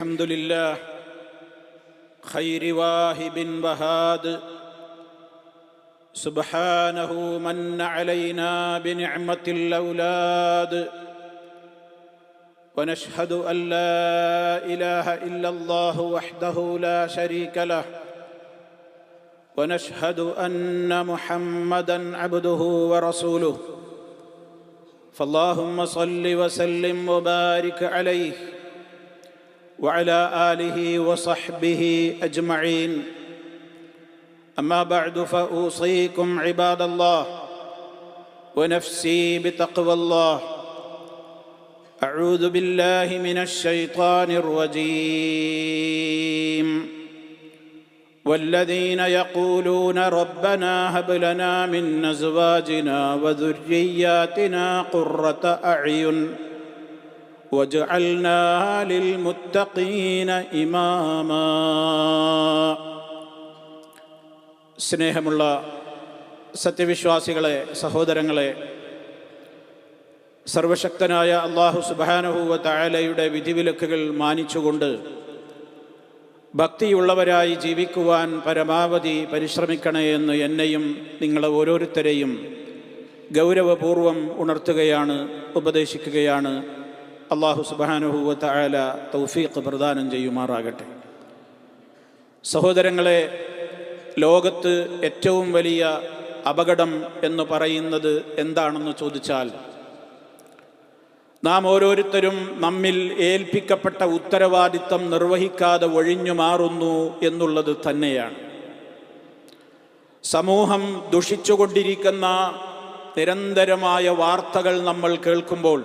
الحمد لله. خير واهب وهاد. سبحانه من علينا بنعمة الأولاد. ونشهد أن لا إله إلا الله وحده لا شريك له. ونشهد أن محمدًا عبده ورسوله. فاللهم صل وسلم وبارك عليه. وعلى آله وصحبه أجمعين. أما بعد فأوصيكم عباد الله ونفسي بتقوى الله. أعوذ بالله من الشيطان الرجيم. والذين يقولون ربنا هب لنا من أزواجنا وذرياتنا قرة أعين. واجعلنا للمتقين إماما സ്നേഹമുള്ള സത്യവിശ്വാസികളെ സഹോദരങ്ങളെ സർവശക്തനായ അള്ളാഹു സുബാനഹുവ തായാലയുടെ വിധിവിലക്കുകൾ മാനിച്ചുകൊണ്ട് ഭക്തിയുള്ളവരായി ജീവിക്കുവാൻ പരമാവധി പരിശ്രമിക്കണേ എന്ന് എന്നെയും നിങ്ങളെ ഓരോരുത്തരെയും ഗൗരവപൂർവം ഉണർത്തുകയാണ് ഉപദേശിക്കുകയാണ് അള്ളാഹു സുബാനുഹൂവത്ത തൗഫീഖ് പ്രദാനം ചെയ്യുമാറാകട്ടെ. സഹോദരങ്ങളെ ലോകത്ത് ഏറ്റവും വലിയ അപകടം എന്ന് പറയുന്നത് എന്താണെന്ന് ചോദിച്ചാൽ നാം ഓരോരുത്തരും നമ്മിൽ ഏൽപ്പിക്കപ്പെട്ട ഉത്തരവാദിത്തം നിർവഹിക്കാതെ ഒഴിഞ്ഞു മാറുന്നു എന്നുള്ളത് തന്നെയാണ്. സമൂഹം ദുഷിച്ചുകൊണ്ടിരിക്കുന്ന നിരന്തരമായ വാർത്തകൾ നമ്മൾ കേൾക്കുമ്പോൾ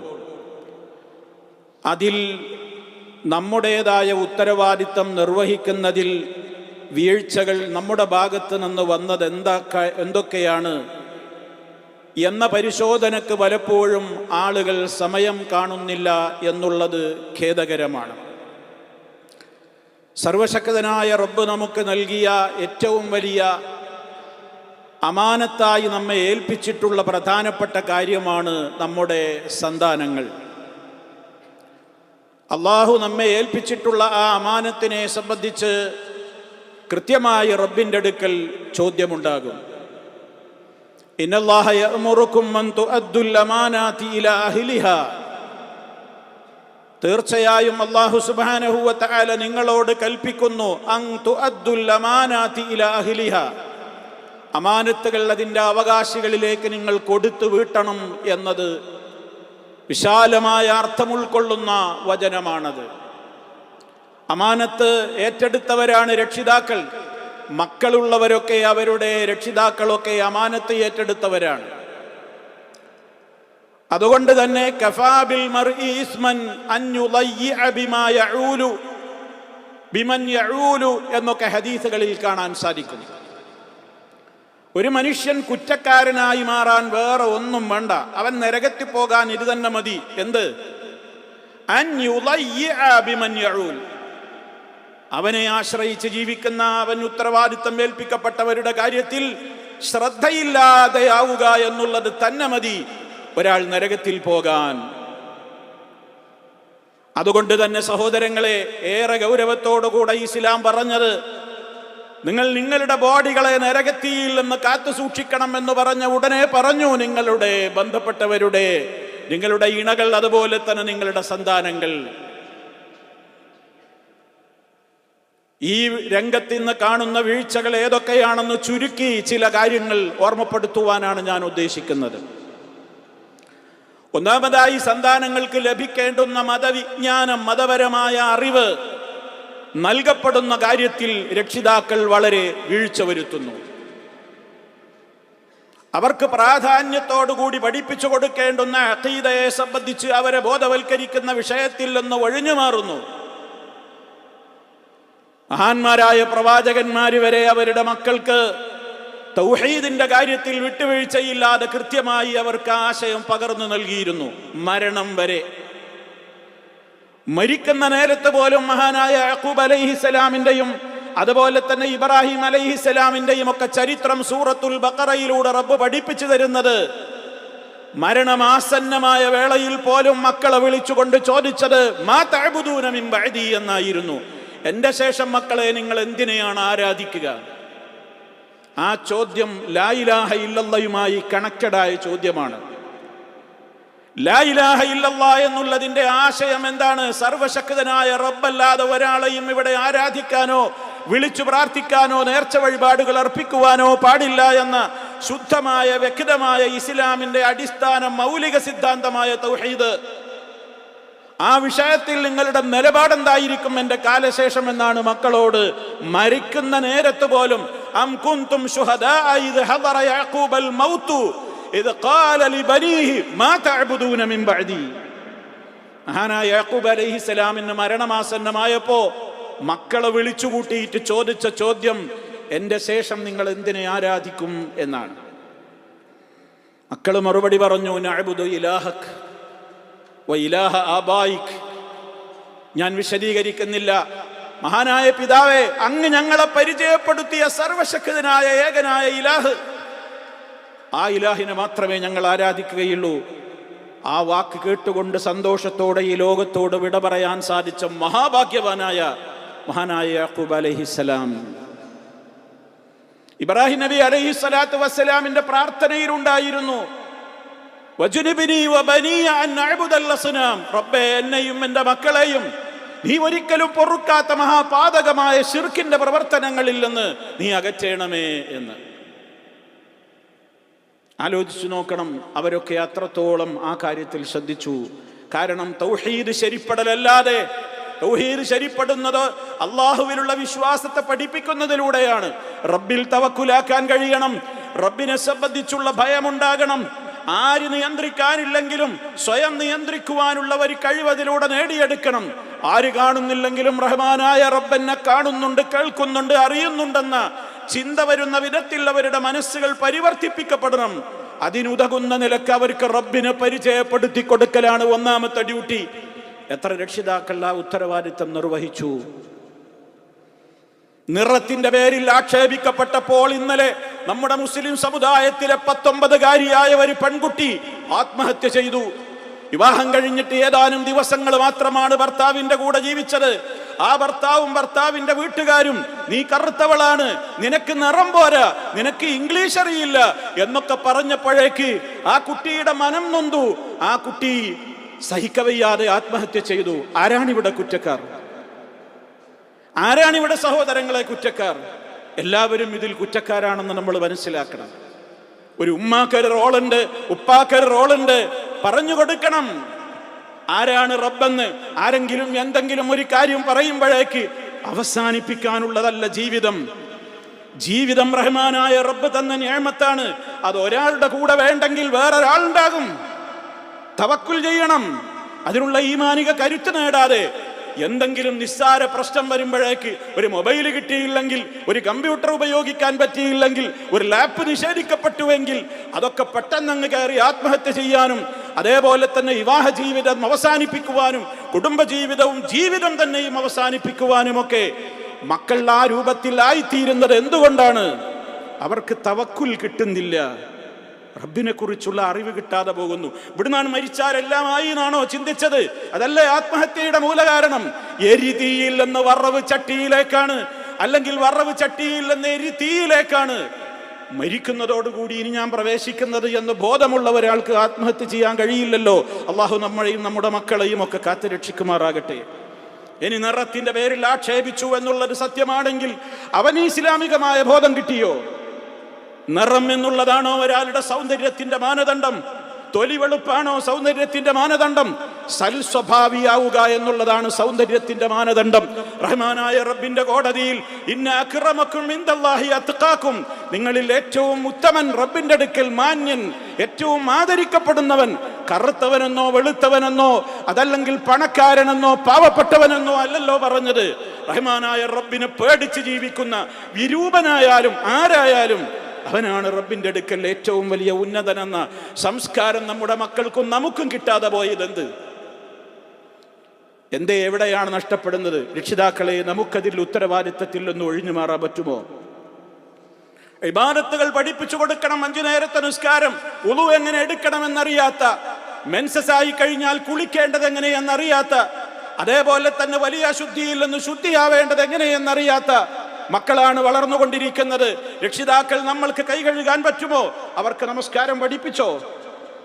അതിൽ നമ്മുടേതായ ഉത്തരവാദിത്തം നിർവഹിക്കുന്നതിൽ വീഴ്ചകൾ നമ്മുടെ ഭാഗത്ത് നിന്ന് വന്നത് എന്താ എന്തൊക്കെയാണ് എന്ന പരിശോധനക്ക് പലപ്പോഴും ആളുകൾ സമയം കാണുന്നില്ല എന്നുള്ളത് ഖേദകരമാണ്. സർവശക്തനായ റബ്ബ് നമുക്ക് നൽകിയ ഏറ്റവും വലിയ അമാനത്തായി നമ്മെ ഏൽപ്പിച്ചിട്ടുള്ള പ്രധാനപ്പെട്ട കാര്യമാണ് നമ്മുടെ സന്താനങ്ങൾ. അള്ളാഹു നമ്മെ ഏൽപ്പിച്ചിട്ടുള്ള ആ അമാനത്തിനെ സംബന്ധിച്ച് കൃത്യമായി റബ്ബിന്റെ അടുക്കൽ ചോദ്യമുണ്ടാകും. തീർച്ചയായും അള്ളാഹു സുബാനഹുവല നിങ്ങളോട് കൽപ്പിക്കുന്നു അമാനത്തുകൾ അതിന്റെ അവകാശികളിലേക്ക് നിങ്ങൾ കൊടുത്തു വീട്ടണം എന്നത് വിശാലമായ അർത്ഥം ഉൾക്കൊള്ളുന്ന വചനമാണത്. അമാനത്ത് ഏറ്റെടുത്തവരാണ് രക്ഷിതാക്കൾ. മക്കളുള്ളവരൊക്കെ അവരുടെ രക്ഷിതാക്കളൊക്കെ അമാനത്ത് ഏറ്റെടുത്തവരാണ്. അതുകൊണ്ട് തന്നെ കഫാബിൽ എന്നൊക്കെ ഹദീസുകളിൽ കാണാൻ സാധിക്കുന്നു. ഒരു മനുഷ്യൻ കുറ്റക്കാരനായി മാറാൻ വേറെ ഒന്നും വേണ്ട. അവൻ നരകത്തിൽ പോകാൻ ഇത് തന്നെ മതി. എന്ത്? അവനെ ആശ്രയിച്ച് ജീവിക്കുന്ന അവൻ ഉത്തരവാദിത്തം ഏൽപ്പിക്കപ്പെട്ടവരുടെ കാര്യത്തിൽ ശ്രദ്ധയില്ലാതെയാവുക എന്നുള്ളത് തന്നെ മതി. ഒരാൾ നരകത്തിൽ പോകാൻ. അതുകൊണ്ട് തന്നെ സഹോദരങ്ങളെ ഏറെ ഗൗരവത്തോടുകൂടെ ഇസ്ലാം പറഞ്ഞത് നിങ്ങൾ നിങ്ങളുടെ ബോഡികളെ നരകത്തിയിൽ നിന്ന് കാത്തു സൂക്ഷിക്കണം എന്ന് പറഞ്ഞ ഉടനെ പറഞ്ഞു നിങ്ങളുടെ ബന്ധപ്പെട്ടവരുടെ നിങ്ങളുടെ ഇണകൾ അതുപോലെ തന്നെ നിങ്ങളുടെ സന്താനങ്ങൾ. ഈ രംഗത്ത് ഇന്ന് കാണുന്ന വീഴ്ചകൾ ഏതൊക്കെയാണെന്ന് ചുരുക്കി ചില കാര്യങ്ങൾ ഓർമ്മപ്പെടുത്തുവാനാണ് ഞാൻ ഉദ്ദേശിക്കുന്നത്. ഒന്നാമതായി സന്താനങ്ങൾക്ക് ലഭിക്കേണ്ടുന്ന മതവിജ്ഞാനം മതപരമായ അറിവ് നൽകപ്പെടുന്ന കാര്യത്തിൽ രക്ഷിതാക്കൾ വളരെ വീഴ്ച വരുത്തുന്നു. അവർക്ക് പ്രാധാന്യത്തോടുകൂടി പഠിപ്പിച്ചു കൊടുക്കേണ്ടുന്ന അഖീദയെ സംബന്ധിച്ച് അവരെ ബോധവൽക്കരിക്കുന്ന വിഷയത്തിൽ നിന്ന് ഒഴിഞ്ഞു മാറുന്നു. മഹാന്മാരായ പ്രവാചകന്മാര് വരെ അവരുടെ മക്കൾക്ക് തൗഹീദിന്റെ കാര്യത്തിൽ വിട്ടുവീഴ്ചയില്ലാതെ കൃത്യമായി അവർക്ക് ആശയം പകർന്നു നൽകിയിരുന്നു. മരണം വരെ. മരിക്കുന്ന നേരത്ത് പോലും മഹാനായ യക്കൂബ് അലൈഹിസലാമിന്റെയും അതുപോലെ തന്നെ ഇബ്രാഹിം അലൈഹിസലാമിന്റെയും ഒക്കെ ചരിത്രം സൂറത്തുൽ ബക്കറയിലൂടെ റബ്ബ് പഠിപ്പിച്ചു തരുന്നത് മരണമാസന്നമായ വേളയിൽ പോലും മക്കളെ വിളിച്ചുകൊണ്ട് ചോദിച്ചത് മാ തഅബുദൂന മിൻ ബഅദി എന്നായിരുന്നു. എന്റെ ശേഷം മക്കളെ നിങ്ങൾ എന്തിനെയാണ് ആരാധിക്കുക? ആ ചോദ്യം ലായിലാഹ ഇല്ലല്ലയുമായി കണക്റ്റഡായ ചോദ്യമാണ്. എന്നുള്ളതിന്റെ ആശയം എന്താണ്? സർവശക്തനായ റബ്ബല്ലാതെ ഒരാളെയും ഇവിടെ ആരാധിക്കാനോ വിളിച്ചു പ്രാർത്ഥിക്കാനോ നേർച്ച വഴിപാടുകൾ അർപ്പിക്കുവാനോ പാടില്ല എന്ന ശുദ്ധമായ വ്യക്തമായ ഇസ്ലാമിന്റെ അടിസ്ഥാന മൗലിക സിദ്ധാന്തമായ തൗഹീദ്. ആ വിഷയത്തിൽ നിങ്ങളുടെ നിലപാടെന്തായിരിക്കും എന്റെ കാലശേഷം എന്നാണ് മക്കളോട് മരിക്കുന്ന നേരത്ത് പോലും അം കുന്തും ശുഹദാ قال لبنيه ما تعبدون من بعدي? മഹാനായ യാക്കൂബ് അലൈഹിസ്സലാമിന് മരണമാസന്നമായപ്പോ മക്കളെ വിളിച്ചു ചോദിച്ച ചോദ്യം എന്റെ ശേഷം നിങ്ങൾ എന്തിനെ ആരാധിക്കും? എന്നാണ്. മക്കൾ മറുപടി പറഞ്ഞു നഅബുദു ഇലാഹക് വ ഇലാഹ ആബായിക്. ഞാൻ വിശദീകരിക്കുന്നില്ല. മഹാനായ പിതാവേ അങ്ങ് ഞങ്ങളെ പരിചയപ്പെടുത്തിയ സർവശക്തനായ ഏകനായ ഇലാഹ് ആ ഇലാഹിനെ മാത്രമേ ഞങ്ങൾ ആരാധിക്കുകയുള്ളൂ. ആ വാക്ക് കേട്ടുകൊണ്ട് സന്തോഷത്തോടെ ഈ ലോകത്തോട് വിട പറയാൻ സാധിച്ച മഹാഭാഗ്യവാനായ മഹാനായ യാക്കൂബ് അലഹിസ്സലാം ഇബ്രാഹിം നബി അലഹി സ്വലാത്തു വസ്സലാമിന്റെ പ്രാർത്ഥനയിലുണ്ടായിരുന്നു. റബ്ബേ എന്നെയും എന്റെ മക്കളെയും നീ ഒരിക്കലും പൊറുക്കാത്ത മഹാപാതകമായ ഷിർക്കിന്റെ പ്രവർത്തനങ്ങളിൽ നിന്ന് നീ അകറ്റേണമേ എന്ന്. ആലോചിച്ചു നോക്കണം. അവരൊക്കെ അത്രത്തോളം ആ കാര്യത്തിൽ ശ്രദ്ധിച്ചു. കാരണം തൗഹീദ് ശരിപ്പെടലല്ലാതെ തൗഹീദ് ശരിപ്പെടുന്നത് അള്ളാഹുവിലുള്ള വിശ്വാസത്തെ പഠിപ്പിക്കുന്നതിലൂടെയാണ്. റബ്ബിൽ തവക്കുലാക്കാൻ കഴിയണം. റബ്ബിനെ സംബന്ധിച്ചുള്ള ഭയമുണ്ടാകണം. ആര് നിയന്ത്രിക്കാനില്ലെങ്കിലും സ്വയം നിയന്ത്രിക്കുവാനുള്ള ഒരു കഴിവതിലൂടെ നേടിയെടുക്കണം. ആര് കാണുന്നില്ലെങ്കിലും റഹ്മാനായ റബ്ബെന്നെ കാണുന്നുണ്ട് കേൾക്കുന്നുണ്ട് അറിയുന്നുണ്ടെന്ന ചിന്ത വരുന്ന വിധത്തിൽ അവരുടെ മനസ്സുകൾ പരിവർത്തിപ്പിക്കപ്പെടണം. അതിനുതകുന്ന നിലയ്ക്ക് അവർക്ക് റബ്ബിനെ പരിചയപ്പെടുത്തി കൊടുക്കലാണ് ഒന്നാമത്തെ ഡ്യൂട്ടി. എത്ര രക്ഷിതാക്കൾ ആ ഉത്തരവാദിത്തം നിർവഹിച്ചു? നിറത്തിന്റെ പേരിൽ ആക്ഷേപിക്കപ്പെട്ടപ്പോൾ ഇന്നലെ നമ്മുടെ മുസ്ലിം സമുദായത്തിലെ പത്തൊമ്പതുകാരിയായ ഒരു പെൺകുട്ടി ആത്മഹത്യ ചെയ്തു. വിവാഹം കഴിഞ്ഞിട്ട് ഏതാനും ദിവസങ്ങൾ മാത്രമാണ് ഭർത്താവിന്റെ കൂടെ ജീവിച്ചത്. ആ ഭർത്താവും ഭർത്താവിന്റെ വീട്ടുകാരും നീ കറുത്തവളാണ് നിനക്ക് നിറം പോരാ നിനക്ക് ഇംഗ്ലീഷ് അറിയില്ല എന്നൊക്കെ പറഞ്ഞപ്പോഴേക്ക് ആ കുട്ടിയുടെ മനം നൊന്തു. ആ കുട്ടി സഹിക്കവയ്യാതെ ആത്മഹത്യ ചെയ്തു. ആരാണിവിടെ കുറ്റക്കാർ? ആരാണിവിടെ സഹോദരങ്ങളെ കുറ്റക്കാർ? എല്ലാവരും ഇതിൽ കുറ്റക്കാരാണെന്ന് നമ്മൾ മനസ്സിലാക്കണം. ഒരു ഉമ്മാക്കൊരു റോളുണ്ട് ഉപ്പാക്കൊരു റോളുണ്ട് പറഞ്ഞു കൊടുക്കണം. ആരാണ് റബ്ബെന്ന്? ആരെങ്കിലും എന്തെങ്കിലും ഒരു കാര്യം പറയുമ്പോഴേക്ക് അവസാനിപ്പിക്കാനുള്ളതല്ല ജീവിതം. ജീവിതം റഹ്മാനായ റബ്ബ് തന്ന ഞാമത്താണ്. അത് ഒരാളുടെ കൂടെ വേണ്ടെങ്കിൽ വേറൊരാളുണ്ടാകും. തവക്കുൽ ചെയ്യണം. അതിനുള്ള ഈമാനിക കരുത്ത് നേടാതെ എന്തെങ്കിലും നിസ്സാര പ്രശ്നം വരുമ്പോഴേക്ക് ഒരു മൊബൈൽ കിട്ടിയില്ലെങ്കിൽ ഒരു കമ്പ്യൂട്ടർ ഉപയോഗിക്കാൻ പറ്റിയില്ലെങ്കിൽ ഒരു ലാപ്പ് നിഷേധിക്കപ്പെട്ടുവെങ്കിൽ അതൊക്കെ പെട്ടെന്നങ്ങ് കയറി ആത്മഹത്യ ചെയ്യാനും അതേപോലെ തന്നെ വിവാഹ ജീവിതം അവസാനിപ്പിക്കുവാനും കുടുംബജീവിതവും ജീവിതം തന്നെയും അവസാനിപ്പിക്കുവാനും ഒക്കെ മക്കൾ ആ രൂപത്തിലായിത്തീരുന്നത് എന്തുകൊണ്ടാണ്? അവർക്ക് തവക്കുൽ കിട്ടുന്നില്ല. റബ്ബിനെ കുറിച്ചുള്ള അറിവ് കിട്ടാതെ പോകുന്നു. ഇവിടുന്നാണ് മരിച്ചാൽ എല്ലാം ആയി എന്നാണോ ചിന്തിച്ചത്? അതല്ലേ ആത്മഹത്യയുടെ മൂലകാരണം? എരിതീയിൽ നിന്ന് വറവ് ചട്ടിയിലേക്കാണ്. അല്ലെങ്കിൽ വറവ് ചട്ടിയിൽ എരിതീയിലേക്കാണ്. മരിക്കുന്നതോടുകൂടി ഇനി ഞാൻ പ്രവേശിക്കുന്നത് എന്ന് ബോധമുള്ള ഒരാൾക്ക് ആത്മഹത്യ ചെയ്യാൻ കഴിയില്ലല്ലോ. അള്ളാഹു നമ്മളെയും നമ്മുടെ മക്കളെയും ഒക്കെ കാത്തുരക്ഷിക്കുമാറാകട്ടെ ഇനി നിറത്തിന്റെ പേരിൽ ആക്ഷേപിച്ചു എന്നുള്ളത് സത്യമാണെങ്കിൽ അവന് ഇസ്ലാമികമായ ബോധം കിട്ടിയോ? നിറം എന്നുള്ളതാണോ ഒരാളുടെ സൗന്ദര്യത്തിന്റെ മാനദണ്ഡം? തൊലി വെളുപ്പാണോ സൗന്ദര്യത്തിന്റെ മാനദണ്ഡം? സൽസ്വഭാവിയാവുക എന്നുള്ളതാണ് സൗന്ദര്യത്തിന്റെ മാനദണ്ഡം. റഹ്മാനായ റബ്ബിന്റെ കോടതിയിൽ ഇന്ന അക്രമക്കും ഇന്ദല്ലാഹി നിങ്ങളിൽ ഏറ്റവും ഉത്തമൻ റബ്ബിന്റെ അടുക്കൽ മാന്യൻ ഏറ്റവും ആദരിക്കപ്പെടുന്നവൻ കറുത്തവനെന്നോ വെളുത്തവനെന്നോ അതല്ലെങ്കിൽ പണക്കാരനെന്നോ പാവപ്പെട്ടവനെന്നോ അല്ലല്ലോ പറഞ്ഞത്. റഹ്മാനായ റബ്ബിനെ പേടിച്ച് ജീവിക്കുന്ന വിരൂപനായാലും ആരായാലും അവനാണ് റബ്ബിന്റെ അടുക്കൽ ഏറ്റവും വലിയ ഉന്നതനെന്ന. സംസ്കാരം നമ്മുടെ മക്കൾക്കും നമുക്കും കിട്ടാതെ പോയതെന്ത് എന്തേ? എവിടെയാണ് നഷ്ടപ്പെടുന്നത്? രക്ഷിതാക്കളെ നമുക്കതിൽ ഉത്തരവാദിത്തത്തിൽ ഒന്ന് ഒഴിഞ്ഞു മാറാൻ പറ്റുമോ? ഇബാദത്തുകൾ പഠിപ്പിച്ചു കൊടുക്കണം അഞ്ചു നേരത്തെ നിസ്കാരം. ഉളു എങ്ങനെ എടുക്കണമെന്നറിയാത്ത. മെൻസസ് ആയി കഴിഞ്ഞാൽ കുളിക്കേണ്ടത് എങ്ങനെയെന്നറിയാത്ത. അതേപോലെ തന്നെ വലിയ അശുദ്ധിയിൽ നിന്ന് ശുദ്ധിയാവേണ്ടത് എങ്ങനെയെന്നറിയാത്ത. മക്കളാണ് വളർന്നുകൊണ്ടിരിക്കുന്നത്. രക്ഷിതാക്കൾ നമ്മൾക്ക് കൈ കഴുകാൻ പറ്റുമോ? അവർക്ക് നമസ്കാരം പഠിപ്പിച്ചോ?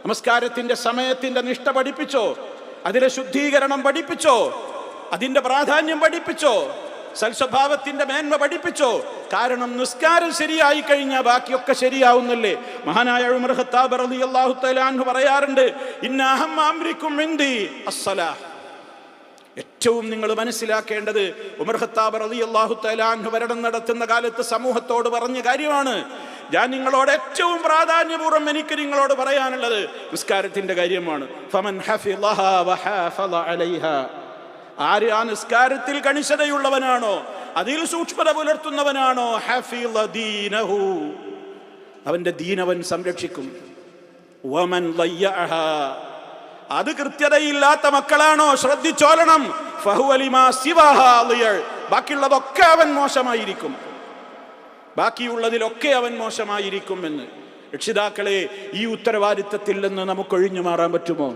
നമസ്കാരത്തിന്റെ സമയത്തിന്റെ നിഷ്ഠ പഠിപ്പിച്ചോ? അതിലെ ശുദ്ധീകരണം പഠിപ്പിച്ചോ? അതിന്റെ പ്രാധാന്യം പഠിപ്പിച്ചോ? സൽസ്വഭാവത്തിന്റെ മേന്മ പഠിപ്പിച്ചോ? കാരണം നിസ്കാരം ശരിയായി കഴിഞ്ഞാൽ ബാക്കിയൊക്കെ ശരിയാവുന്നല്ലേ? മഹാനായ ഉമർ ഖത്താബ് റളിയല്ലാഹു തആല പറയാറുണ്ട് ഇന്ന അഹം അംരിക്കും ഇൻദി അസ്സലാ. ഏറ്റവും നിങ്ങൾ മനസ്സിലാക്കേണ്ടത് ഉമർ ഖത്താബ് റളിയല്ലാഹു അള്ളാഹു അൻഹു ഭരണം നടത്തുന്ന കാലത്ത് സമൂഹത്തോട് പറഞ്ഞ കാര്യമാണ്. ഞാൻ നിങ്ങളോട് ഏറ്റവും പ്രാധാന്യപൂർവം എനിക്ക് നിങ്ങളോട് പറയാനുള്ളത് നിസ്കാരത്തിന്റെ കാര്യമാണ്. ആര് ആ നിസ്കാരത്തിൽ കണിശതയുള്ളവനാണോ അതിൽ സൂക്ഷ്മത പുലർത്തുന്നവനാണോ അവന്റെ ദീനവൻ സംരക്ഷിക്കും. വമൻ അത് കൃത്യതയില്ലാത്ത മക്കളാണോ? ശ്രദ്ധിച്ചോലണം. ബാക്കിയുള്ളതൊക്കെ അവൻ മോശമായിരിക്കും. ബാക്കിയുള്ളതിലൊക്കെ അവൻ മോശമായിരിക്കും എന്ന്. രക്ഷിതാക്കളെ ഈ ഉത്തരവാദിത്തത്തിൽ നിന്ന് നമുക്ക് ഒഴിഞ്ഞു മാറാൻ പറ്റുമോ?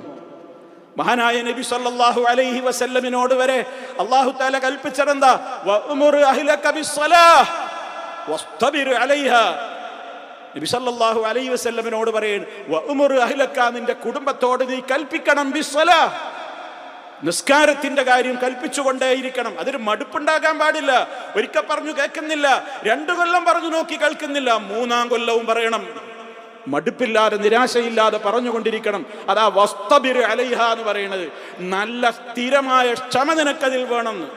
മഹാനായ നബി സല്ലല്ലാഹു അലൈഹി വസല്ലമിനോട് വരെ അള്ളാഹു തആല കൽപ്പിച്ചതെന്താ വഅ്മുർ അഹ്ലക ബിസ്സലാഹ് വസ്തബിർ അലൈഹാ നബി സല്ലല്ലാഹു അലൈഹി വസല്ലമയോട് പറയുന്നു അഹിലക്ക അഹ്ലക നിന്റെ കുടുംബത്തോട് നീ കൽപ്പിക്കണം ബിസ്സലാഹ് നിസ്കാരത്തിന്റെ കാര്യം കൽപ്പിച്ചുകൊണ്ടേയിരിക്കണം. അതൊരു മടുപ്പുണ്ടാകാൻ പാടില്ല. ഒരിക്കൽ പറഞ്ഞു കേൾക്കുന്നില്ല. രണ്ടു കൊല്ലം പറഞ്ഞു നോക്കി കേൾക്കുന്നില്ല. മൂന്നാം കൊല്ലവും പറയണം. മടുപ്പില്ലാതെ നിരാശയില്ലാതെ പറഞ്ഞുകൊണ്ടിരിക്കണം. അതാ വസ്തബിർ അലൈഹ എന്ന് പറയുന്നത് നല്ല സ്ഥിരമായ ക്ഷമ നിനക്കതിൽ വേണം.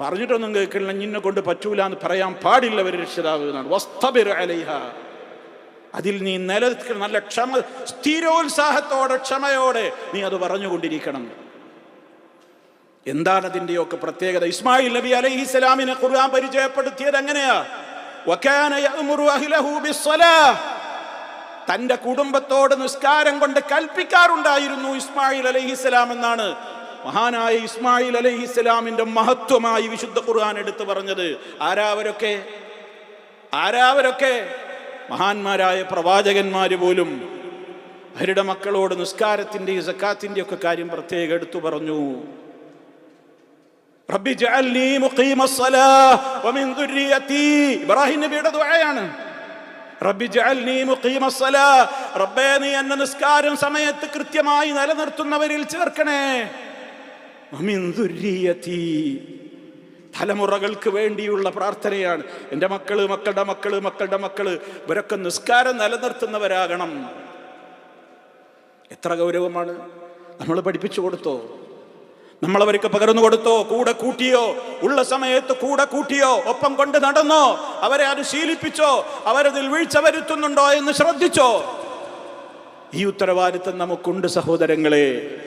പറഞ്ഞിട്ടൊന്നും കേൾക്കില്ല നിന്നെ കൊണ്ട് പറ്റൂല എന്ന് പറയാൻ പാടില്ല ഒരു രക്ഷിതാവ് എന്നാണ്. വസ്തബിർ അലൈഹ. അതിൽ നീ നിലനിൽക്കണം നല്ല ക്ഷമ സ്ഥിരോത്സാഹത്തോടെ ക്ഷമയോടെ നീ അത് പറഞ്ഞുകൊണ്ടിരിക്കണം. എന്താണ് അതിന്റെയൊക്കെ പ്രത്യേകത? ഇസ്മായിൽ നബി അലൈഹി ഇസ്ലാമിനെ ഖുർആൻ പരിചയപ്പെടുത്തിയത് എങ്ങനെയാ? തന്റെ കുടുംബത്തോട് നിസ്കാരം കൊണ്ട് കൽപ്പിക്കാറുണ്ടായിരുന്നു ഇസ്മായിൽ അലൈഹിസ്സലാം എന്നാണ് മഹാനായ ഇസ്മായിൽ അലൈഹിസ്സലാമിന്റെ മഹത്വമായി വിശുദ്ധ ഖുർആൻ എടുത്തു പറഞ്ഞത്. ആരാവരൊക്കെ ആരാവരൊക്കെ മഹാന്മാരായ പ്രവാചകന്മാർ പോലും അവരുടെ മക്കളോട് നിസ്കാരത്തിന്റെ സക്കാത്തിന്റെയും ഒക്കെ കാര്യം പ്രത്യേകം എടുത്തു പറഞ്ഞു. ഇബ്രാഹിം നബിയുടെ ദുആയാണ്. റബ്ബി നീ നിസ്കാരം സമയത്ത് കൃത്യമായി നിലനിർത്തുന്നവരിൽ ചേർക്കണേ. തലമുറകൾക്ക് വേണ്ടിയുള്ള പ്രാർത്ഥനയാണ്. എന്റെ മക്കൾ മക്കളുടെ മക്കൾ മക്കളുടെ മക്കൾ ഇവരൊക്കെ നിസ്കാരം നിലനിർത്തുന്നവരാകണം. എത്ര ഗൗരവമാണ്. നമ്മൾ പഠിപ്പിച്ചു കൊടുത്തോ? നമ്മൾ അവർക്ക് പകർന്നു കൊടുത്തോ? കൂടെ കൂട്ടിയോ? ഉള്ള സമയത്ത് കൂടെ കൂട്ടിയോ? ഒപ്പം കൊണ്ട് നടന്നോ? അവരെ അത് ശീലിപ്പിച്ചോ? അവരതിൽ വീഴ്ച വരുത്തുന്നുണ്ടോ എന്ന് ശ്രദ്ധിച്ചോ? ഈ ഉത്തരവാദിത്തം നമുക്കുണ്ട് സഹോദരങ്ങളെ.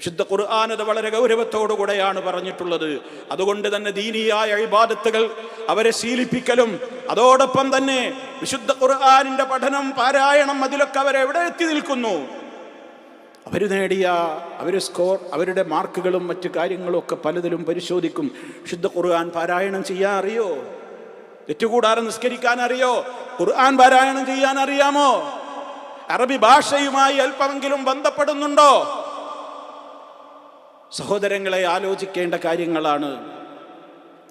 ശുദ്ധ ഖുർആാനത് വളരെ ഗൗരവത്തോടുകൂടെയാണ് പറഞ്ഞിട്ടുള്ളത്. അതുകൊണ്ട് തന്നെ ദീനിയായ ഇബാദത്തുകൾ അവരെ ശീലിപ്പിക്കലും അതോടൊപ്പം തന്നെ വിശുദ്ധ ഖുർആാനിന്റെ പഠനം പാരായണം അതിലൊക്കെ അവരെവിടെ എത്തി നിൽക്കുന്നു? അവർ നേടിയ അവർ സ്കോർ അവരുടെ മാർക്കുകളും മറ്റു കാര്യങ്ങളും ഒക്കെ പലതിലും പരിശോധിക്കും. ശുദ്ധ ഖുർആൻ പാരായണം ചെയ്യാൻ അറിയോ? തെറ്റുകൂടാതെ നിസ്കരിക്കാൻ അറിയോ? ഖുർആൻ പാരായണം ചെയ്യാൻ അറിയാമോ? അറബി ഭാഷയുമായി അല്പമെങ്കിലും ബന്ധപ്പെടുന്നുണ്ടോ? സഹോദരങ്ങളെ ആലോചിക്കേണ്ട കാര്യങ്ങളാണ്.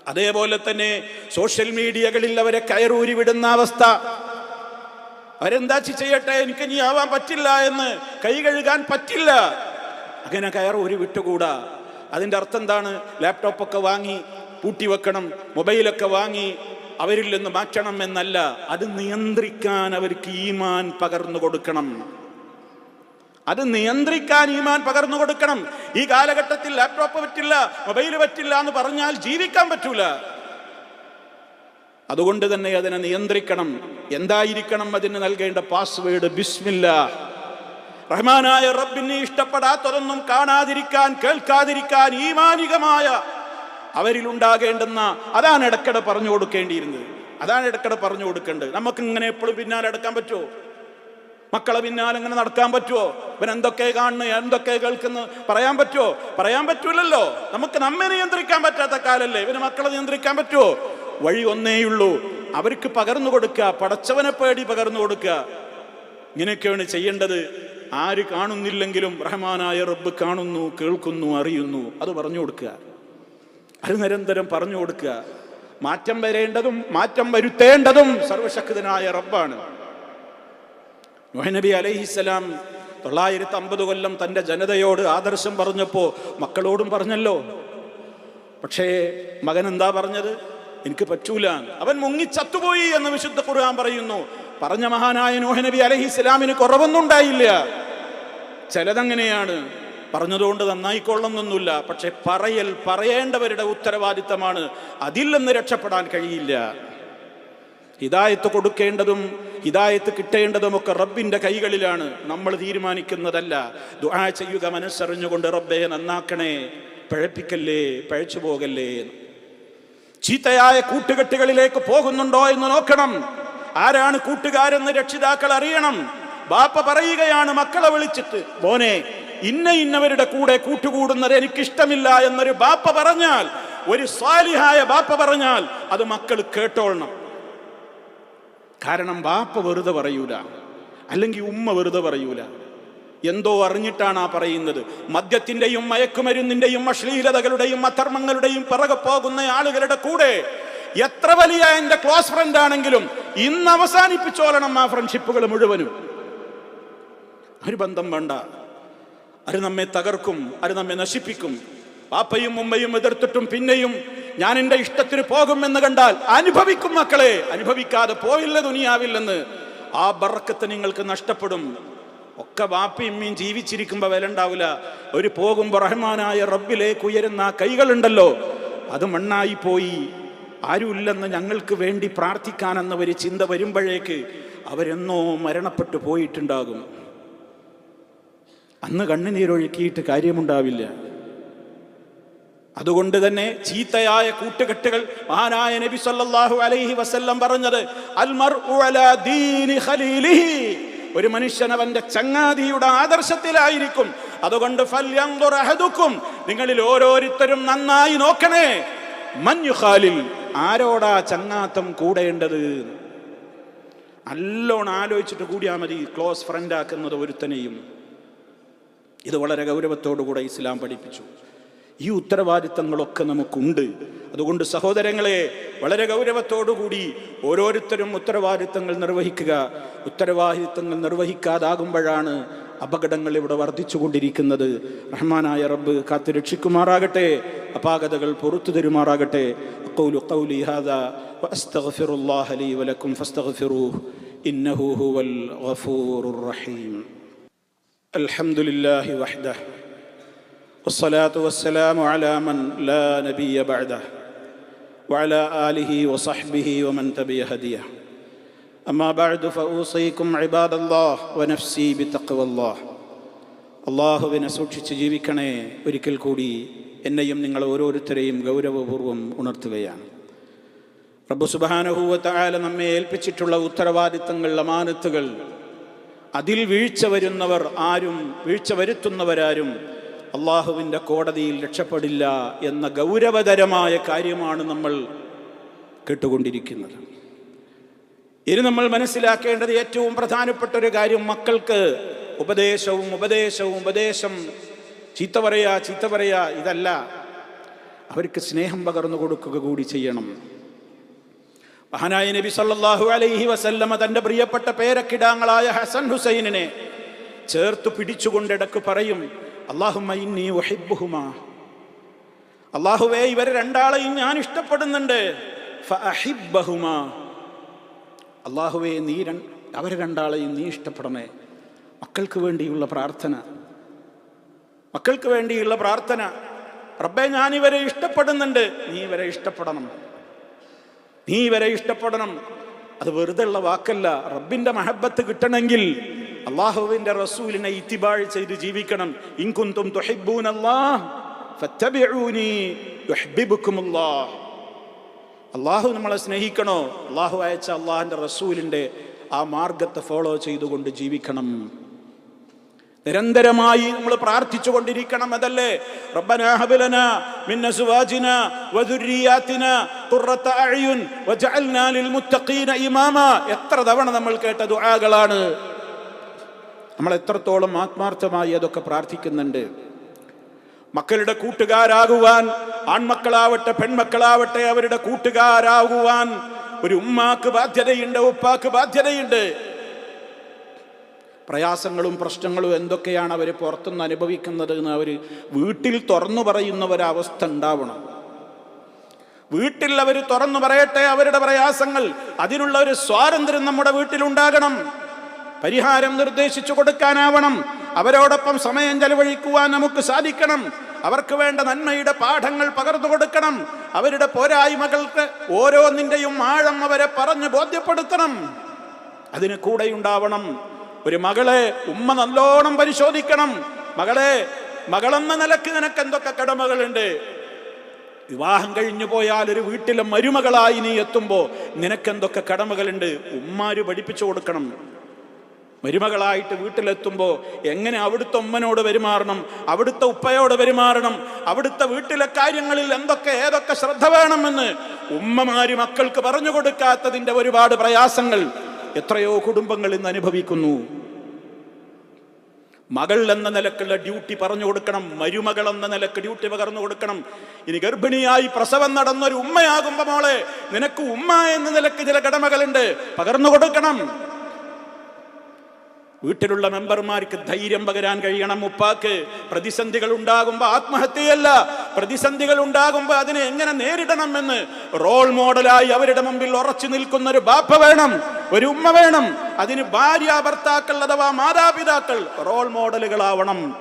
അതേപോലെ തന്നെ സോഷ്യൽ മീഡിയകളിൽ അവരെ കയറൂരി വിടുന്ന അവസ്ഥ. അവരെന്താ ചെയ്യട്ടെ എനിക്ക് നീ ആവാൻ പറ്റില്ല എന്ന് കൈ കഴുകാൻ പറ്റില്ല. അങ്ങനെ കയറൂരി വിട്ടുകൂടാ. അതിന്റെ അർത്ഥം എന്താണ്? ലാപ്ടോപ്പൊക്കെ വാങ്ങി പൂട്ടി വെക്കണം മൊബൈലൊക്കെ വാങ്ങി അവരിൽ നിന്ന് മാറ്റണം എന്നല്ല. അത് നിയന്ത്രിക്കാൻ അവർക്ക് ഈമാൻ പകർന്നു കൊടുക്കണം. അത് നിയന്ത്രിക്കാൻ ഈമാൻ പകർന്നു കൊടുക്കണം. ഈ കാലഘട്ടത്തിൽ ലാപ്ടോപ്പ് പറ്റില്ല മൊബൈൽ പറ്റില്ല എന്ന് പറഞ്ഞാൽ ജീവിക്കാൻ പറ്റൂല. അതുകൊണ്ട് തന്നെ അതിനെ നിയന്ത്രിക്കണം. എന്തായിരിക്കണം അതിന് നൽകേണ്ട പാസ്വേഡ് ബിസ്മില്ല. റഹ്മാനായ റബ്ബിനെ ഇഷ്ടപ്പെടാത്തതൊന്നും കാണാതിരിക്കാൻ കേൾക്കാതിരിക്കാൻ ഈമാനികമായ അവരിൽ ഉണ്ടാകേണ്ടെന്ന അതാണ് ഇടക്കിടെ പറഞ്ഞു കൊടുക്കേണ്ടിയിരുന്നത്. അതാണ് ഇടക്കിടെ പറഞ്ഞു കൊടുക്കേണ്ടത്. നമുക്ക് ഇങ്ങനെ എപ്പോഴും പിന്നാലെ എടുക്കാൻ പറ്റുമോ? മക്കളെ പിന്നാലെ നടക്കാൻ പറ്റുമോ ഇവൻ എന്തൊക്കെ കാണുന്നു എന്തൊക്കെ കേൾക്കുന്നു? പറയാൻ പറ്റുമോ പറയാൻ പറ്റൂലല്ലോ. നമുക്ക് നമ്മെ നിയന്ത്രിക്കാൻ പറ്റാത്ത കാലല്ലേ? ഇവന് മക്കളെ നിയന്ത്രിക്കാൻ പറ്റുമോ വഴി ഒന്നേയുള്ളൂ അവർക്ക് പകർന്നു കൊടുക്കുക പടച്ചവനെ പേടി പകർന്നു കൊടുക്കുക. ഇങ്ങനെയൊക്കെയാണ് ചെയ്യേണ്ടത്. ആര് കാണുന്നില്ലെങ്കിലും റഹ്മാനായ റബ്ബ് കാണുന്നു കേൾക്കുന്നു അറിയുന്നു. അത് പറഞ്ഞു കൊടുക്കുക. അത് നിരന്തരം പറഞ്ഞു കൊടുക്കുക. മാറ്റം വരേണ്ടതും മാറ്റം വരുത്തേണ്ടതും സർവശക്തനായ റബ്ബാണ്. നബി അലൈഹിസ്സലാം തൊള്ളായിരത്തി അമ്പത് കൊല്ലം തന്റെ ജനതയോട് ആദർശം പറഞ്ഞപ്പോൾ മക്കളോടും പറഞ്ഞല്ലോ. പക്ഷേ മകൻ എന്താ പറഞ്ഞത്? എനിക്ക് പറ്റൂല. അവൻ മുങ്ങിച്ചത്തുപോയി എന്ന് വിശുദ്ധ ഖുർആൻ പറയുന്നു. പറഞ്ഞ മഹാനായ നബി അലഹി ഇസ്ലാമിന് കുറവൊന്നും ഉണ്ടായില്ല ചിലതങ്ങനെയാണ്. പറഞ്ഞതുകൊണ്ട് നന്നായിക്കൊള്ളുന്നൊന്നുമില്ല പക്ഷെ പറയൽ പറയേണ്ടവരുടെ ഉത്തരവാദിത്തമാണ്. അതിൽ നിന്ന് രക്ഷപ്പെടാൻ കഴിയില്ല. ഹിദായത്ത് കൊടുക്കേണ്ടതും ഹിദായത്ത് കിട്ടേണ്ടതും ഒക്കെ റബ്ബിന്റെ കൈകളിലാണ് നമ്മൾ തീരുമാനിക്കുന്നതല്ല. ദുആ ചെയ്യുക മനസ്സറിഞ്ഞുകൊണ്ട് റബ്ബെ നന്നാക്കണേ പഴപ്പിക്കല്ലേ പഴച്ചു പോകല്ലേ. ചീത്തയായ കൂട്ടുകെട്ടുകളിലേക്ക് പോകുന്നുണ്ടോ എന്ന് നോക്കണം. ആരാണ് കൂട്ടുകാരെന്ന് രക്ഷിതാക്കൾ അറിയണം. ബാപ്പ പറയുകയാണ് മക്കളെ വിളിച്ചിട്ട് മോനെ ഇന്ന ഇന്നവരുടെ കൂടെ കൂട്ടുകൂടുന്നത് എനിക്കിഷ്ടമില്ല എന്നൊരു ബാപ്പ പറഞ്ഞാൽ ഒരു സ്വാലിഹായ ബാപ്പ പറഞ്ഞാൽ അത് മക്കൾ കേട്ടോളണം. കാരണം വാപ്പ വെറുതെ പറയൂല. അല്ലെങ്കിൽ ഉമ്മ വെറുതെ പറയൂല. എന്തോ അറിഞ്ഞിട്ടാണ് ആ പറയുന്നത്. മദ്യത്തിന്റെയും മയക്കുമരുന്നിന്റെയും അശ്ലീലതകളുടെയും അധർമ്മങ്ങളുടെയും പിറകെ പോകുന്ന ആളുകളുടെ കൂടെ എത്ര വലിയ എന്റെ ക്ലോസ് ഫ്രണ്ട് ആണെങ്കിലും ഇന്ന് അവസാനിപ്പിച്ചോളണം ആ ഫ്രണ്ട്ഷിപ്പുകൾ മുഴുവനും. ഒരു ബന്ധം വേണ്ട. അത് നമ്മെ തകർക്കും അത് നമ്മെ നശിപ്പിക്കും. പാപ്പയും ഉമ്മയും എതിർത്തിട്ടും പിന്നെയും ഞാൻ എന്റെ ഇഷ്ടത്തിന് പോകുമെന്ന് കണ്ടാൽ അനുഭവിക്കും മക്കളെ. അനുഭവിക്കാതെ പോയില്ല ദുനിയാവില്ലെന്ന്. ആ ബറക്കത്ത് നിങ്ങൾക്ക് നഷ്ടപ്പെടും. ഒക്കെ വാപ്പയും മീൻ ജീവിച്ചിരിക്കുമ്പോൾ വില ഉണ്ടാവില്ല. ഒരു പോകുമ്പോൾ റഹ്മാനായ റബ്ബിലേക്ക് ഉയരുന്ന ആ കൈകളുണ്ടല്ലോ. അത് മണ്ണായി പോയി. ആരുമില്ലെന്ന് ഞങ്ങൾക്ക് വേണ്ടി പ്രാർത്ഥിക്കാനെന്ന ഒരു ചിന്ത വരുമ്പോഴേക്ക് അവരെന്നോ മരണപ്പെട്ടു പോയിട്ടുണ്ടാകും. അന്ന് കണ്ണുനീരൊഴുക്കിയിട്ട് കാര്യമുണ്ടാവില്ല. അതുകൊണ്ട് തന്നെ ചീത്തയായ കൂട്ടുകെട്ടുകൾ മഹാനായ നബി സല്ലല്ലാഹു അലൈഹി വസല്ലം പറഞ്ഞത് അൽമർ ഒരു മനുഷ്യൻ അവന്റെ ചങ്ങാതിയുടെ ആദർശത്തിലായിരിക്കും. അതുകൊണ്ട് ഫല്യൻദുർ അഹദുക്കും നിങ്ങളിൽ ഓരോരുത്തരും നന്നായി നോക്കണേ. മഞ്ഞുഹാലിൽ ആരോടാ ചങ്ങാത്തം കൂടേണ്ടത്? നല്ലോണം ആലോചിച്ചിട്ട് കൂടിയാൽ മതി ക്ലോസ് ഫ്രണ്ട് ആക്കുന്നത് ഒരുത്തനെയും. ഇത് വളരെ ഗൗരവത്തോടു കൂടെ ഇസ്ലാം പഠിപ്പിച്ചു. ഈ ഉത്തരവാദിത്തങ്ങളൊക്കെ നമുക്കുണ്ട് അതുകൊണ്ട് സഹോദരങ്ങളെ വളരെ ഗൗരവത്തോടുകൂടി ഓരോരുത്തരും ഉത്തരവാദിത്തങ്ങൾ നിർവഹിക്കുക ഉത്തരവാദിത്തങ്ങൾ നിർവഹിക്കാതാകുമ്പോഴാണ് അപകടങ്ങൾ ഇവിടെ വർദ്ധിച്ചുകൊണ്ടിരിക്കുന്നത് റഹ്മാനായ റബ്ബ് കാത്തു രക്ഷിക്കുമാറാകട്ടെ അപാകതകൾ പുറത്തു തരുമാറാകട്ടെ അഖൂലു ഖൗലി ഹാദാ വഅസ്തഗ്ഫിറുല്ലാഹ ലീ വലക്കും ഫസ്തഗ്ഫിറൂഹു ഇന്നഹു ഹുവൽ ഗഫൂറുർ റഹീം الحمد لله وحده والصلاة والسلام على من لا نبي بعده وعلى آله وصحبه ومن تبع هديه أما بعد فأوصيكم عباد الله ونفسي بتقوى الله അള്ളാഹുവിനെ സൂക്ഷിച്ച് ജീവിക്കണേ ഒരിക്കൽ കൂടി എന്നെയും നിങ്ങൾ ഓരോരുത്തരെയും ഗൗരവപൂർവ്വം ഉണർത്തുകയാണ് റബ്ബു സുബാനഹൂവത്തായാല നമ്മെ ഏൽപ്പിച്ചിട്ടുള്ള ഉത്തരവാദിത്തങ്ങൾ അമാനത്തുകൾ അതിൽ വീഴ്ച വരുന്നവർ ആരും വീഴ്ച വരുത്തുന്നവരാരും അള്ളാഹുവിന്റെ കോടതിയിൽ രക്ഷപ്പെടില്ല എന്ന ഗൗരവതരമായ കാര്യമാണ് നമ്മൾ കേട്ടുകൊണ്ടിരിക്കുന്നത്. ഇനി നമ്മൾ മനസ്സിലാക്കേണ്ടത് ഏറ്റവും പ്രധാനപ്പെട്ട ഒരു കാര്യം മക്കൾക്ക് ഉപദേശവും ഉപദേശവും ഉപദേശം ചീത്ത പറയാ ചീത്ത പറയാ ഇതല്ല. അവർക്ക് സ്നേഹം പകർന്നു കൊടുക്കുക കൂടി ചെയ്യണം. മഹാനായ നബി സല്ലാഹു അലൈഹി വസല്ലമ തന്റെ പ്രിയപ്പെട്ട പേരക്കിടാങ്ങളായ ഹസൻ ഹുസൈനിനെ ചേർത്ത് പിടിച്ചുകൊണ്ടിടക്ക് പറയും അള്ളാഹുവേ ഇവരെ രണ്ടാളെയും ഞാൻ ഇഷ്ടപ്പെടുന്നുണ്ട്. അള്ളാഹുവേ നീ അവരെ രണ്ടാളെയും നീ ഇഷ്ടപ്പെടണേ. മക്കൾക്ക് വേണ്ടിയുള്ള പ്രാർത്ഥന. മക്കൾക്ക് വേണ്ടിയുള്ള പ്രാർത്ഥന. റബ്ബെ ഞാൻ ഇവരെ ഇഷ്ടപ്പെടുന്നുണ്ട്. നീ ഇവരെ ഇഷ്ടപ്പെടണം. നീ ഇവരെ ഇഷ്ടപ്പെടണം. അത് വെറുതെ ഉള്ള വാക്കല്ല. റബ്ബിന്റെ മഹബത്ത് കിട്ടണമെങ്കിൽ അള്ളാഹുവിന്റെ റസൂലിനെ ഇത്തിബാഴ് ചെയ്ത് ജീവിക്കണം. ഇൻകുന്തും അള്ളാഹു നമ്മളെ സ്നേഹിക്കണോ? അള്ളാഹു അയച്ച അള്ളാഹിന്റെ റസൂലിന്റെ ആ മാർഗത്തെ ഫോളോ ചെയ്തുകൊണ്ട് ജീവിക്കണം. നിരന്തരമായി നമ്മൾ പ്രാർത്ഥിച്ചു കൊണ്ടിരിക്കണം അതല്ലേ? റബ്ബനാ ഹബ് ലനാ മിൻ അസ്വാജിനാ വദുർരിയാത്തിനാ ഖുർറത വജഅൽനാ ലിൽ മുത്തഖീന ഇമാമ. എത്ര തവണ നമ്മൾ കേട്ട ദുആകളാണ്. നമ്മൾ എത്രത്തോളം ആത്മാർത്ഥമായി അതൊക്കെ പ്രാർത്ഥിക്കുന്നുണ്ട്. മക്കളുടെ കൂട്ടുകാരാകുവാൻ ആൺമക്കളാവട്ടെ പെൺമക്കളാവട്ടെ അവരുടെ കൂട്ടുകാരാകുവാൻ ഒരു ഉമ്മാക്ക് ബാധ്യതയുണ്ട് ഉപ്പാക്ക് ബാധ്യതയുണ്ട്. പ്രയാസങ്ങളും പ്രശ്നങ്ങളും എന്തൊക്കെയാണ് അവർ പുറത്തുനിന്ന് അനുഭവിക്കുന്നത് എന്ന് അവർ വീട്ടിൽ തുറന്നു പറയുന്ന ഒരവസ്ഥ ഉണ്ടാവണം. വീട്ടിൽ അവർ തുറന്നു പറയട്ടെ അവരുടെ പ്രയാസങ്ങൾ അതിനുള്ള ഒരു സ്വാതന്ത്ര്യം നമ്മുടെ വീട്ടിലുണ്ടാകണം. പരിഹാരം നിർദ്ദേശിച്ചു കൊടുക്കാനാവണം. അവരോടൊപ്പം സമയം ചെലവഴിക്കുവാൻ നമുക്ക് സാധിക്കണം. അവർക്ക് വേണ്ട നന്മയുടെ പാഠങ്ങൾ പകർന്നു കൊടുക്കണം. അവരുടെ പോരായ്മകൾക്ക് ഓരോന്നിന്റെയും ആഴം അവരെ പറഞ്ഞ് ബോധ്യപ്പെടുത്തണം. അതിന് കൂടെയുണ്ടാവണം. ഒരു മകളെ ഉമ്മ നല്ലോണം പരിശോധിക്കണം. മകളെ മകളെന്ന നിലയ്ക്ക് നിനക്ക് എന്തൊക്കെ കടമകളുണ്ട്? വിവാഹം കഴിഞ്ഞു പോയാൽ ഒരു വീട്ടിലെ മരുമകളായി നീ എത്തുമ്പോൾ നിനക്കെന്തൊക്കെ കടമകളുണ്ട്? ഉമ്മാര് പഠിപ്പിച്ചു കൊടുക്കണം. മരുമകളായിട്ട് വീട്ടിലെത്തുമ്പോൾ എങ്ങനെ അവിടുത്തെ ഉമ്മനോട് പെരുമാറണം? അവിടുത്തെ ഉപ്പയോട് പെരുമാറണം? അവിടുത്തെ വീട്ടിലെ കാര്യങ്ങളിൽ എന്തൊക്കെ ഏതൊക്കെ ശ്രദ്ധ വേണമെന്ന് ഉമ്മമാര് മക്കൾക്ക് പറഞ്ഞു കൊടുക്കാത്തതിന്റെ ഒരുപാട് പ്രയാസങ്ങൾ എത്രയോ കുടുംബങ്ങൾ ഇന്ന് അനുഭവിക്കുന്നു. മകൾ എന്ന നിലക്കുള്ള ഡ്യൂട്ടി പറഞ്ഞു കൊടുക്കണം മരുമകൾ എന്ന നിലയ്ക്ക് ഡ്യൂട്ടി പകർന്നു കൊടുക്കണം. ഇനി ഗർഭിണിയായി പ്രസവം നടന്നൊരു ഉമ്മയാകുമ്പോൾ മോളെ നിനക്ക് ഉമ്മ എന്ന നിലയ്ക്ക് ചില കടമകളുണ്ട് പകർന്നു കൊടുക്കണം. വീട്ടിലുള്ള മെമ്പർമാർക്ക് ധൈര്യം പകരാൻ കഴിയണം ഉപ്പാക്ക്. പ്രതിസന്ധികൾ ഉണ്ടാകുമ്പോൾ ആത്മഹത്യയല്ല. പ്രതിസന്ധികൾ ഉണ്ടാകുമ്പോൾ അതിനെ എങ്ങനെ നേരിടണം എന്ന് റോൾ മോഡലായി അവരുടെ മുമ്പിൽ ഉറച്ചു നിൽക്കുന്ന ഒരു ബാപ്പ വേണം ഒരു ഉമ്മ വേണം. അതിന് ഭാര്യ ഭർത്താക്കൾ അഥവാ മാതാപിതാക്കൾ റോൾ മോഡലുകളാവണം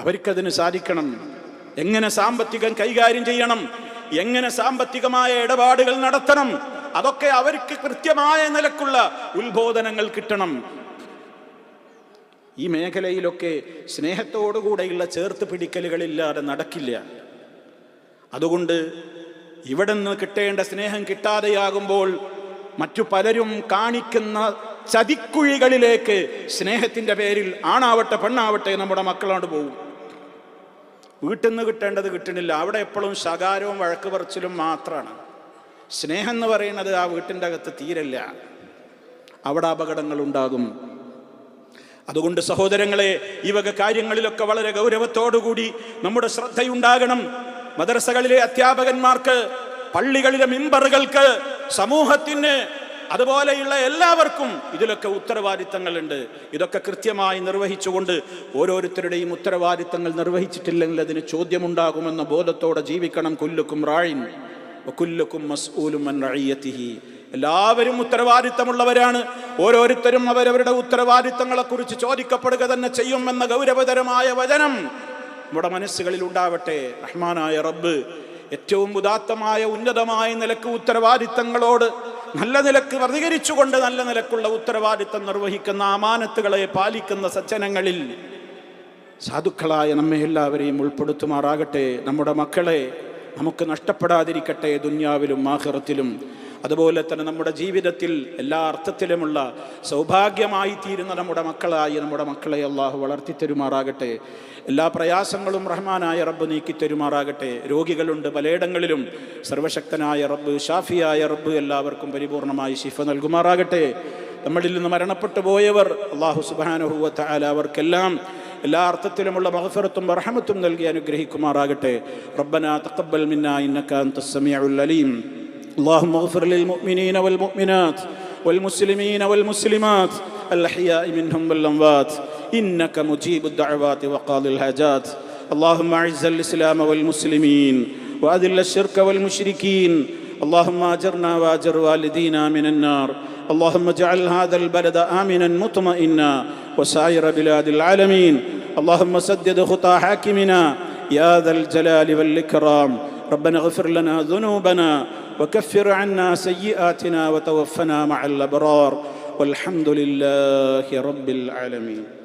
അവർക്കതിന് സാധിക്കണം. എങ്ങനെ സാമ്പത്തികം കൈകാര്യം ചെയ്യണം? എങ്ങനെ സാമ്പത്തികമായ ഇടപാടുകൾ നടത്തണം? അതൊക്കെ അവർക്ക് കൃത്യമായ നിലക്കുള്ള ഉത്ബോധനങ്ങൾ കിട്ടണം. ഈ മേഖലയിലൊക്കെ സ്നേഹത്തോടുകൂടെയുള്ള ചേർത്ത് പിടിക്കലുകളില്ലാതെ നടക്കില്ല. അതുകൊണ്ട് ഇവിടെ നിന്ന് കിട്ടേണ്ട സ്നേഹം കിട്ടാതെയാകുമ്പോൾ മറ്റു പലരും കാണിക്കുന്ന ചതിക്കുഴികളിലേക്ക് സ്നേഹത്തിന്റെ പേരിൽ ആണാവട്ടെ പെണ്ണാവട്ടെ നമ്മുടെ മക്കളോട് പോകും വീട്ടിൽ നിന്ന് കിട്ടേണ്ടത് കിട്ടണില്ല. അവിടെ എപ്പോഴും ശകാരവും വഴക്ക് പറച്ചിലും മാത്രമാണ്. സ്നേഹം എന്ന് പറയുന്നത് ആ വീട്ടിന്റെ അകത്ത് തീരല്ല. അവിടെ അപകടങ്ങൾ ഉണ്ടാകും അതുകൊണ്ട് സഹോദരങ്ങളെ ഈ വക കാര്യങ്ങളിലൊക്കെ വളരെ ഗൗരവത്തോടുകൂടി നമ്മുടെ ശ്രദ്ധയുണ്ടാകണം. മദ്രസകളിലെ അധ്യാപകന്മാർക്ക് പള്ളികളിലെ മിമ്പറുകൾക്ക് സമൂഹത്തിന് അതുപോലെയുള്ള എല്ലാവർക്കും ഇതിലൊക്കെ ഉത്തരവാദിത്തങ്ങളുണ്ട്. ഇതൊക്കെ കൃത്യമായി നിർവഹിച്ചുകൊണ്ട് ഓരോരുത്തരുടെയും ഉത്തരവാദിത്തങ്ങൾ നിർവഹിച്ചിട്ടില്ലെങ്കിൽ അതിന് ചോദ്യമുണ്ടാകുമെന്ന ബോധത്തോടെ ജീവിക്കണം കൊല്ലുക്കും റാഴിൻ എല്ലാവരും ഉത്തരവാദിത്തമുള്ളവരാണ്. ഓരോരുത്തരും അവരവരുടെ ഉത്തരവാദിത്തങ്ങളെ കുറിച്ച് ചോദിക്കപ്പെടുക തന്നെ ചെയ്യുമെന്ന ഗൗരവതരമായ വചനം നമ്മുടെ മനസ്സുകളിൽ ഉണ്ടാവട്ടെ. റഹ്മാനായ റബ്ബ് ഏറ്റവും ഉദാത്തമായ ഉന്നതമായ നിലയ്ക്ക് ഉത്തരവാദിത്തങ്ങളോട് നല്ല നിലയ്ക്ക് പ്രതികരിച്ചുകൊണ്ട് നല്ല നിലക്കുള്ള ഉത്തരവാദിത്തം നിർവഹിക്കുന്ന അമാനത്തുകളെ പാലിക്കുന്ന സജ്ജനങ്ങളിൽ സാധുക്കളായ നമ്മെ എല്ലാവരെയും ഉൾപ്പെടുത്തുമാറാകട്ടെ. നമ്മുടെ മക്കളെ നമുക്ക് നഷ്ടപ്പെടാതിരിക്കട്ടെ ദുന്യാവിലും ആഹ്റത്തിലും. അതുപോലെ തന്നെ നമ്മുടെ ജീവിതത്തിൽ എല്ലാ അർത്ഥത്തിലുമുള്ള സൗഭാഗ്യമായി തീരുന്ന നമ്മുടെ മക്കളായി നമ്മുടെ മക്കളെ അള്ളാഹു വളർത്തി തരുമാറാകട്ടെ എല്ലാ പ്രയാസങ്ങളും റഹ്മാനായ റബ്ബ് നീക്കി തരുമാറാകട്ടെ രോഗികളുണ്ട് പലയിടങ്ങളിലും. സർവശക്തനായ റബ്ബ് ഷാഫിയായ റബ്ബ് എല്ലാവർക്കും പരിപൂർണമായി ശിഫ നൽകുമാറാകട്ടെ. നമ്മളിൽ നിന്ന് മരണപ്പെട്ടു പോയവർ അള്ളാഹു സുബാനുഹൂവത്ത ആല അവർക്കെല്ലാം എല്ലാ അർത്ഥത്തിലുമുള്ള മഹഫറത്തും റഹമത്തും നൽകി അനുഗ്രഹിക്കുമാറാകട്ടെ റബ്ബന തഖബ്ബൽ മിന്ന ഇന്നക അൻത സമീഉൽ അലീം اللهم اغفر للمؤمنين والمؤمنات والمسلمين والمسلمات الأحياء منهم والأموات إنك مجيب الدعوات وقاضي الحاجات اللهم أعز الإسلام والمسلمين وأذل الشرك والمشركين اللهم أجرنا وأجر والدينا من النار اللهم اجعل هذا البلد آمنا مطمئنا وسائر بلاد العالمين. اللهم سدد خطى حاكمنا. يا ذا الجلال والإكرام. ربنا اغفر لنا ذنوبنا وكفر عنا سيئاتنا وتوفنا مع الأبرار. والحمد لله رب العالمين.